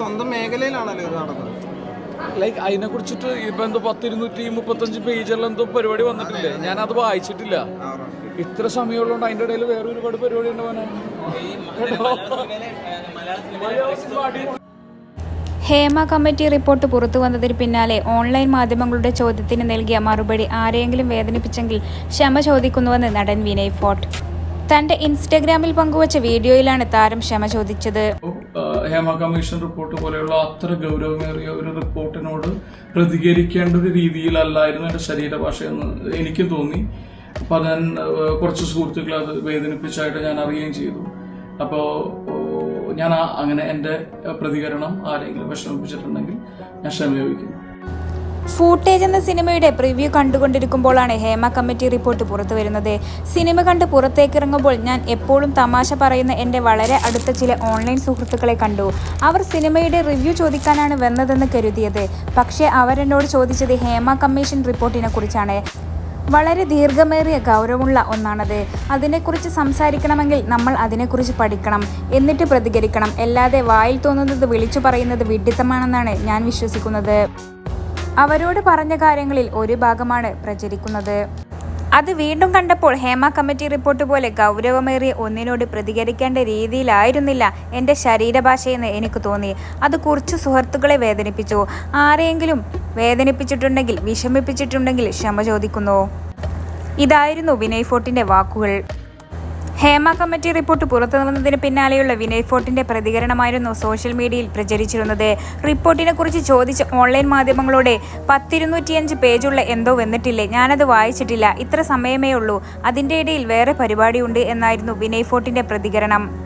സ്വന്തം മേഖലയിലാണല്ലോ ഇത് നടക്കുന്നത് ലൈക്ക് അതിനെ കുറിച്ചിട്ട് ഇപ്പൊ എന്തോ പത്തിരുന്നൂറ്റി മുപ്പത്തഞ്ച് പേജുള്ള എന്തോ പരിപാടി വന്നിട്ടില്ലേ? ഞാൻ അത് വായിച്ചിട്ടില്ല. ഇത്ര സമയമുള്ളതുകൊണ്ട് അതിന്റെ ഇടയിൽ വേറെ ഒരുപാട് പരിപാടി ഉണ്ടാവാനാണ് ഹേമ കമ്മിറ്റി റിപ്പോർട്ട് പുറത്തു വന്നതിന് പിന്നാലെ ഓൺലൈൻ മാധ്യമങ്ങളുടെ ചോദ്യത്തിന് നൽകിയ മറുപടി ആരെയെങ്കിലും വേദനിപ്പിച്ചെങ്കിൽ ക്ഷമ ചോദിക്കുന്നുവെന്ന് നടൻ വിനയ് ഫോർട്ട്. തന്റെ ഇൻസ്റ്റഗ്രാമിൽ പങ്കുവച്ച വീഡിയോയിലാണ് താരം ക്ഷമ ചോദിച്ചത്. ഹേമ കമ്മീഷൻ റിപ്പോർട്ട് പോലെയുള്ള അത്ര ഗൗരവമേറിയ ഒരു റിപ്പോർട്ടിനോട് പ്രതികരിക്കേണ്ട ഒരു രീതിയിലല്ലായിരുന്നു എന്റെ ശരീരഭാഷ എന്ന് എനിക്കും തോന്നി. അപ്പോൾ അത് ഞാൻ കുറച്ച് സുഹൃത്തുക്കളെ അത് വേദനിപ്പിച്ചായിട്ട് ഞാൻ അറിയുകയും ചെയ്തു. അപ്പോൾ ഞാൻ അങ്ങനെ എന്റെ പ്രതികരണം ആരെങ്കിലും വിഷമിപ്പിച്ചിട്ടുണ്ടെങ്കിൽ ഞാൻ ക്ഷമ ചോദിക്കുന്നു. ഫൂട്ടേജ് എന്ന സിനിമയുടെ പ്രിവ്യൂ കണ്ടുകൊണ്ടിരിക്കുമ്പോഴാണ് ഹേമ കമ്മിറ്റി റിപ്പോർട്ട് പുറത്തു വരുന്നത്. സിനിമ കണ്ട് പുറത്തേക്കിറങ്ങുമ്പോൾ ഞാൻ എപ്പോഴും തമാശ പറയുന്ന എന്റെ വളരെ അടുത്ത ചില ഓൺലൈൻ സുഹൃത്തുക്കളെ കണ്ടു. അവർ സിനിമയുടെ റിവ്യൂ ചോദിക്കാനാണ് വന്നതെന്ന് കരുതിയത്. പക്ഷേ അവരെന്നോട് ചോദിച്ചത് ഹേമ കമ്മീഷൻ റിപ്പോർട്ടിനെ കുറിച്ചാണ്. വളരെ ദീർഘമേറിയ ഗൗരവമുള്ള ഒന്നാണത്. അതിനെക്കുറിച്ച് സംസാരിക്കണമെങ്കിൽ നമ്മൾ അതിനെക്കുറിച്ച് പഠിക്കണം. എന്നിട്ട് പ്രതികരിക്കണം. അല്ലാതെ വായിൽ തോന്നുന്നത് വിളിച്ചു പറയുന്നത് വിഡിത്തമാണെന്നാണ് ഞാൻ വിശ്വസിക്കുന്നത്. അവരോട് പറഞ്ഞ കാര്യങ്ങളിൽ ഒരു ഭാഗമാണ് പ്രചരിക്കുന്നത്. അത് വീണ്ടും കണ്ടപ്പോൾ ഹേമ കമ്മിറ്റി റിപ്പോർട്ട് പോലെ ഗൗരവമേറിയ ഒന്നിനോട് പ്രതികരിക്കേണ്ട രീതിയിലായിരുന്നില്ല എന്റെ ശരീരഭാഷയെന്ന് എനിക്ക് തോന്നി. അത് കുറച്ച് സുഹൃത്തുക്കളെ വേദനിപ്പിച്ചു. ആരെയെങ്കിലും വേദനിപ്പിച്ചിട്ടുണ്ടെങ്കിൽ വിഷമിപ്പിച്ചിട്ടുണ്ടെങ്കിൽ ക്ഷമ ചോദിക്കുന്നു. ഇതായിരുന്നു വിനയ് ഫോർട്ടിന്റെ വാക്കുകൾ. ഹേമ കമ്മിറ്റി റിപ്പോർട്ട് പുറത്തു വന്നതിന് പിന്നാലെയുള്ള വിനയ് ഫോർട്ടിന്റെ പ്രതികരണമായിരുന്നു സോഷ്യൽ മീഡിയയിൽ പ്രചരിച്ചിരുന്നത്. റിപ്പോർട്ടിനെ കുറിച്ച് ചോദിച്ച ഓൺലൈൻ മാധ്യമങ്ങളോട് പത്തിരുന്നൂറ്റിയഞ്ച് പേജുള്ള എന്തോ വന്നിട്ടില്ലേ? ഞാനത് വായിച്ചിട്ടില്ല. ഇത്ര സമയമേ ഉള്ളൂ. അതിന്റെ ഇടയിൽ വേറെ പരിപാടിയുണ്ട് എന്നായിരുന്നു വിനയ് ഫോർട്ടിന്റെ പ്രതികരണം.